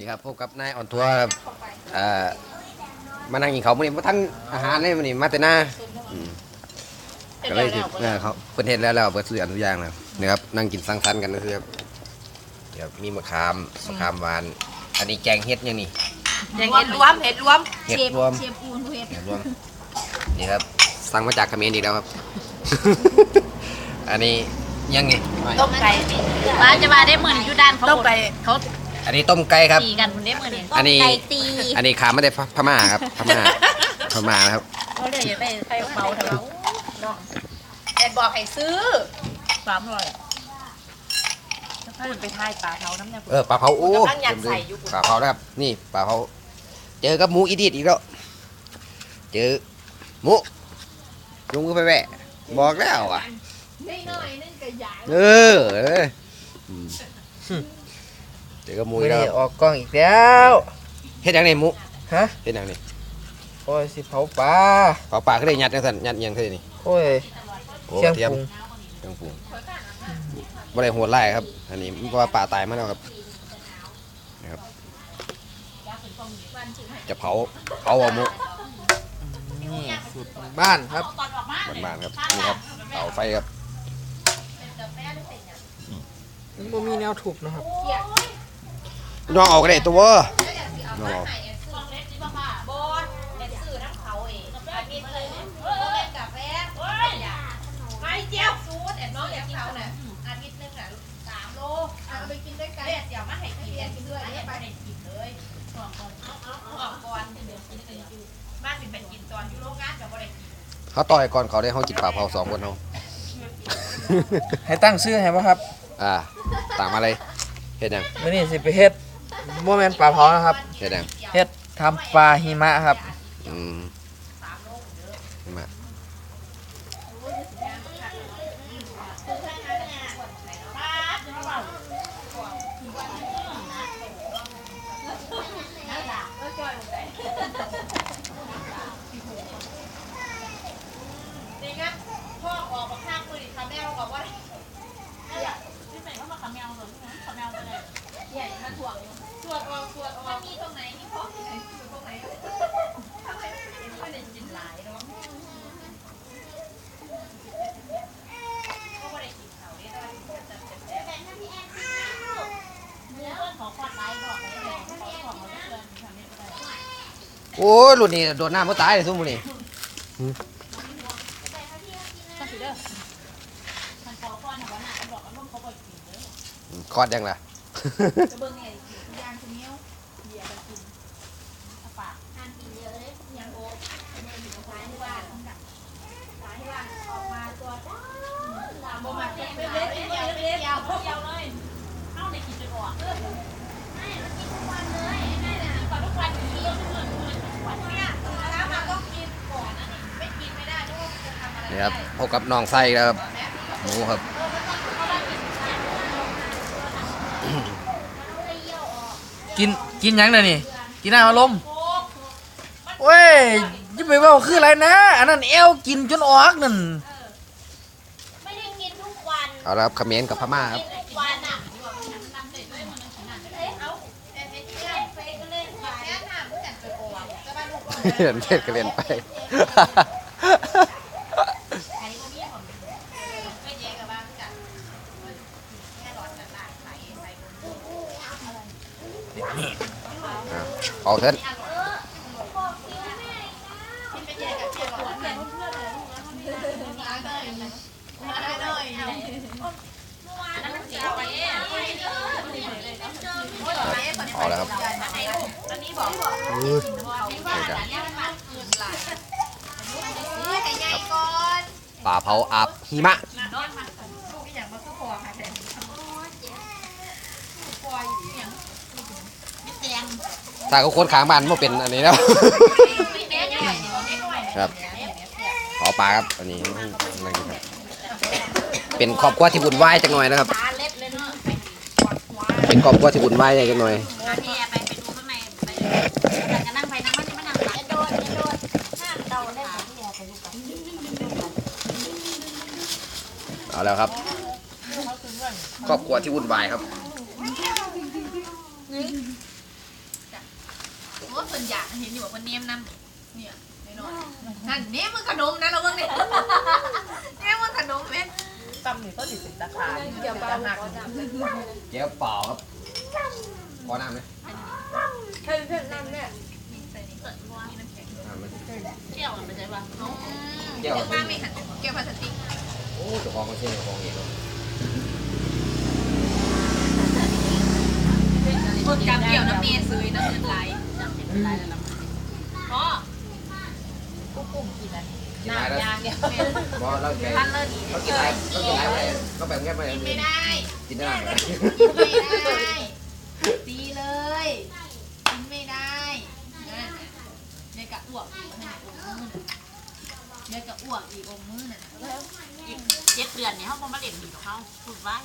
นี่ครับพบกับนายอ่อนทัวร์ครับเอ่อมานั่งกินเขาวมื่อนี้มาทั้งอาหารเลยมื่อนี้มาแต่หน้าอืมก็เลยสิเออเขาเพิ่นเฮ็ดแล้วแล้วเปิดซื้ออันทุกอย่างแล้วนี่ครับนั่งกินสังสรรค์กันนะครับเดี๋ยวมีมะขามมะขามหวาน อันนี้แกงเฮ็ดยังนี่ยังเห็ดรวมเห็ดรวมเห็ดรวม เชฟอูนเห็ดเห็ดรวมนี่ครับสั่งมาจากเขมรอีกแล้วครับ อันนี้ยังไงต้มไก่ มาจะมาได้เหมือนอยู่ด้านเขาต้มไก่ เขา อันนี้ต้มไก่ครับ ตีกันคนได้เหมือนอันนี้ ไก่ตีอันนี้ขาไม่ได้พม่าครับพม่าพม่านะครับเขาเลยอยากได้ไฟเบาเถอะแต่บอกให้ซื้อสามร้อยถ้าคุณไปทายปลาเท้าน้ำเนี่ยเออปลาเผาโอ้กำลังยัดใส่อยู่ปลาเผานะครับ นี่ปลาเผาเจอกับหมูอีดิดอีกแล้วเจอหมูลุงก็ไปแวะบอกแล้วอะ ได้หน่อยนึงกระยาเออเออ อืมเจอกับหมูอีไม่กแล้ได้วออกกล้องอีกแล้วเฮ็ดยังไงหมูฮะเฮ็ดยังไงโอ้ยสิเผาปลาเผาปลาก็ได้ยัดจังซั่นยัดอิหยังคือนี่โอ้ยโอ้เชียงเทียมปรุงเครื่องปรุงบ่ได้โหดไล่ครับ อันนี้เพราะว่าป่าตายมาแล้วครับนะครับจะเผาเผาเอาหมูนี่สูตรบ้านครับบ้านๆครับนี่ครับเตาไฟครับมันมีแนวถูกนะครับ น้องเอาก็ได้ตัวน้องเอบอสเห็ดซื้อน้ำเขาเองอาทิตย์เลยเล่นกาแฟไม่เจียวซูดแอนน้องอยากเขาเนี่ยอาทิตย์นึงอะสามโลเอาไปกินด้วยกันเดี๋ยวมาให้กินกินด้วยไปให้กินเลยออกก่อนเดี๋ยวกินกันอยู่มาถึงไปกินตอนยูโรงงานกับบ่ได้กินเขาต่อยก่อนเขาได้เขากินปลาเผาสองคนเขาให้ตั้งชื่อให้ป่ะครับ อ่าตามาเลยเฮ็ดยังไม่นี้สิไปเฮ็ด โมเมนปลาเผานะครับเฮ็ดยังเฮ็ดทำปลาหิมะครับ อืมมานี่งั้นพ่อออกมาข้างมือดิค่ะแม่เราบอกว่าที่ใส่เข้ามาขมแมวเหรอขมแมวไปเลยใหญ่มาถ่วงอยู่ ตรวจออกตรวจออกมีตรงไหนมีพ่อที่ไหนอยู่ตรงไหนทำไมไม่ได้กินหลายเนาะก็ไม่ได้กินเขาเนี่ยแต่ว่าจะจะจะเพื่อนขอควาดไลน์บอกเลยขอของเขาเพื่อนทำไม่ได้โอ้ยรุ่นนี้โดนน้ำมันตายเลยซุ่มอนี่ก็ถือเด้อมันขอควาดหัวหน้าบอกว่าร่มเขาบอกกินเด้อคอดยังล่ะจะเบิ่งไงยางคนนี้เบียร์กินปากทานกินเยอะเลยยังโอ้มันอยู่ซ้ายที่บ้านซ้ายที่บ้านออกมาตัวจ้าโมมาเล็กเล็กเดียวเดียวเดียวเดียวเลยเข้าในกินจนออกไม่มันกินทุกวันเลยไม่เลยกินทุกวันกินทุกวันทุกวันเนี่ย แล้วมันต้องกินก่อนนะนี่ไม่กินไม่ได้ลูกจะทำอะไร นี่ครับพบกับน้องไส้แล้วครับหมูครับกินกินหยังเลยนี่ กินน้ำอารมณ์เว้ยจะไปเว่าคืออะไรนะ อันนั้นเอวกินจนออกนั่นไม่ได้กินทุกวันเอาละครับเขมรกับพม่าครับทุกวันอะเอาเอ็นเอ็นเอ็นเฟซก็เล่นขายแค่หน้าผู้จัดเจอโกะจะบ้านลูกเห็นเทศก็เรียนไป ใครก็มีผมไม่แย่กับบ้านจัดแค่หลอดจัดหลานใส่ใส่ เอาเถอะที่ไม่แย่กับแค่หลอดเนี่ยเอาเลยมาเลยนั่นมันเสียไปเอาแล้วครับอุ้ยนี่ให้ใหญ่ก่อนป่าเผาอาบหิมะ นอนมันลูกอย่างมาคือพอค่ะแต่พออยู่อย่าง ไม่แตง ถ้าเขาคนขางบ้านมันเป็นอันนี้แล้วไม่แม่ใหญ่ไม่หน่อยครับเผาปลาครับ อันนี้นั่งกินครับ เป็นครอบครัวที่บุญไหวายจังหน่อยนะครับตาเล็บเลยเนาะเป็นครอบครัวที่บุญไหวายจังหน่อยงานแย่ไปไปดูข้างในไปแต่ก็นั่งไปนั่งมาที่มานั่งหลังโดนโดนห้ามเดาได้ที่แย่ไปดูกันเอาแล้วครับครอบครัวที่วุ่นวายครับ เห็นอยู่ว่าคนเนียมน้ำเนี่ยไม่นอนนั่นเนี่ยมึงขนมนะเราเบิ่งเนี่ยเนี่ยมึงขนมเว้ยตำนี่ก็ดิเป็นตะขาบเกี่ยวกับตะหักเจ๊เปล่าครับขอน้ำไหมเพื่อนเพื่อนนั่นเนี่ยน้ำไหมเกี่ยวมันใช่ป่ะเกี่ยวเกี่ยวมากไหมคะเกี่ยวพลาสติกโอ้เจ้าของเขาเช่นเจ้าของเองคนกำเกี่ยวน้ำเมียซื้อน้ำเงินไหล พ่อกุ้งกุ้งกินอะไรน้ำยางเดียวบอเราไปท่านเลิศเรากินอะไรเรากินอะไรไปก็แบบแค่ไปกินไม่ได้กินได้ไมกินไม่ได้ตีเลยกินไม่ได้นั่นกกะอ้วกอีกให้อมมือน่ะ เด็กกะอ้วกอีกอมมือน่ะอีกเจ็ดเดือนเนี่ยเขาบ่มาเล่นดีกับเขาพูดไว้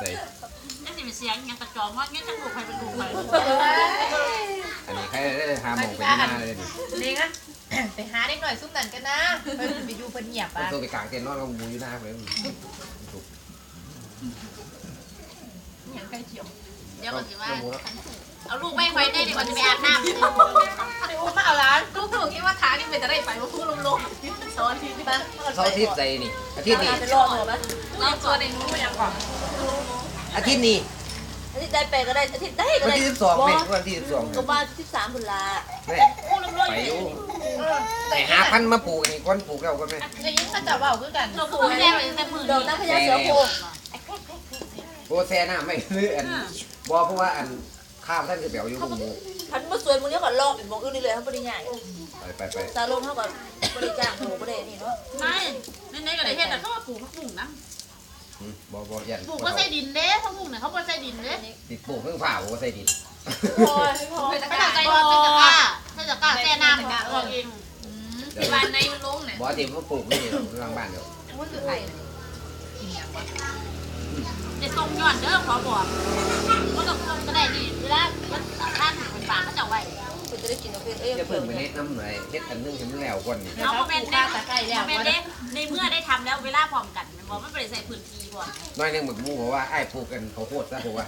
ใส่นั่นสิเป็นเสียงยังกระจองว่างั้นจะลูกใครเป็นลูกใครอันนี้ใครได้หาหมองไปที่หน้าเลยดิเลี้ยงอะไปหาเด็กหน่อยซุ่มนั่นกันนะเพิ่นไปอยู่เพิ่นเงียบเป็นอะตัวไปกลางเต็นท์นอนกับมูอยู่หน้าเลยอย่างใกล้เฉียวเดี๋ยวก่อนสิว่ามูแล้วเอาลูกไม่ไว้ได้ดีกว่าจะไปอาบน้ำไปอุ้มมาเอาร้านลูกห นูคิดว่าทางนี้เป็นจะได้ไปว่าพูดลงๆสอนทีที่บ้านเสาร์อาทิตย์ใส่นี่อาทิตย์นี้จะรอดเหรอไหมน้องตัวในนู้นยังก่อนอาทิตย์นี้อาทิตย์ได้ไปก็ได้อาทิตย์ได้ก็วันได้ที่สิบสองไหมวันที่สิบสองก็มาที่สามบุญลาแม่ไปอยู่แต่หาพันธุ์มาปลูกนี่ก้อนปลูกแล้วก็แม่จะยิ่งเขาจะเบาคือกันเราคือแรกเลยแต่มือเดี๋ยวน้ำพญาเสือโคร่งโบแซ่หน้าไม่คืออันบอเพราะว่าอันข้าวท่านคือแปลวอยู่บุ้งมู พันมาสวยมึงเนี้ยก่อนรอบเป็นมองอื่นนี่เลยเขาบริญญาไปไปไปซาลงเท่ากับบริจาคโหก็ได้นี่เนาะไม่ในในก็ได้เห็นแต่ก็ปลูกผักบุ้งนะบอบอยันปลูกก็ใส่ดินเด้ผักบุ้งเนี่ยเขาก็ใส่ดินเด้ติดปลูกเพิ่งฝ่าบ่ใส่ดินพอพอไม่ต้องใส่ทอใส่ตะกร้าใส่ตะกร้าแช่น้ำออกเองที่บ้านในมันลงเนี่ยบอติดมันปลูกนี่หลังบ้านเดียวมันคือไข่จะทรงย้อนเด้อขอบอกก็ต้องทรงก็ได้ดิเวลา พื่อนเอ้ยจะเพิ่งไปเน็ตน้ำหน่อยเฮ็ดอันนึงให้มันแล้วก่อนนี่เอามาเป็นได้ได้ตะไคร้แล้วเป็นเด้ในเมื่อได้ทำแล้วเวลาพร้อมกันมันบอกไม่ไปใส่พื้นที่ก่อนน้อยนึงแบบมูบอกว่าไอ้ปลูกกันเขาวโพดซะเพราะว่า